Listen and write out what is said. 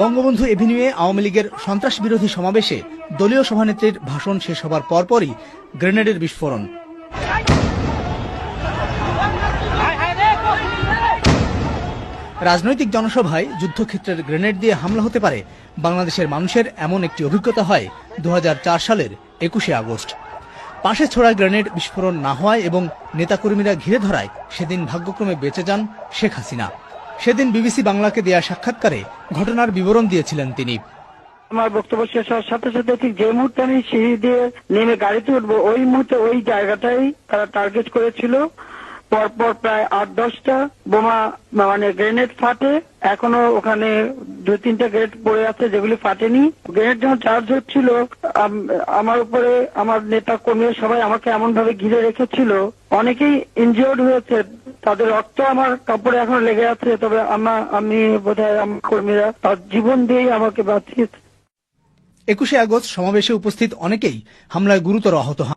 বঙ্গবন্ধু এভিনিউয়ে আওয়ামী লীগের সন্ত্রাস বিরোধী সমাবেশে দলীয় সভানেত্রীর ভাষণ শেষ হবার পরপরই গ্রেনেডের বিস্ফোরণ। রাজনৈতিক জনসভায় যুদ্ধক্ষেত্রের গ্রেনেড দিয়ে হামলা হতে পারে বাংলাদেশের মানুষের এমন একটি অভিজ্ঞতা হয় দু হাজার চার সালের একুশে আগস্ট। পাশে ছোড়া গ্রেনেড বিস্ফোরণ না হওয়ায় এবং নেতাকর্মীরা ঘিরে ধরায় সেদিন ভাগ্যক্রমে বেঁচে যান শেখ হাসিনা। সেদিন বিবিসি বাংলাকে দেয়া সাক্ষাৎকারে ঘটনার বিবরণ দিয়েছিলেন তিনি। আমার বক্তব্য শেষ হওয়ার সাথে সাথে ঠিক যে মুহূর্তে আমি সিঁড়ি দিয়ে নেমে গাড়িতে উঠবো, ওই মুহূর্তে ওই জায়গাটাই তারা টার্গেট করেছিল। পরপর প্রায় আট, দশটা বোমা মানে গ্রেনেড ফাটে। এখনও ওখানে দুই, তিনটা গ্রেনেড পড়ে আছে, যেগুলি ফাটেনি। গ্রেনেড যখন চার্জ হচ্ছিল আমার উপরে আমার নেতা কর্মী সবাই আমাকে এমন ভাবে ঘিরে রেখেছিল। অনেকেই ইনজিওর্ড হয়েছে। তাদের রক্ত আমার কাপড়ে এখনও লেগে আছে, তবে আমার আমি বোধহয় আমার কর্মীরা তার জীবন দিয়েই আমাকে বাঁচিয়েছে। একুশে আগস্ট সমাবেশে উপস্থিত অনেকেই হামলায় গুরুতর আহত হন।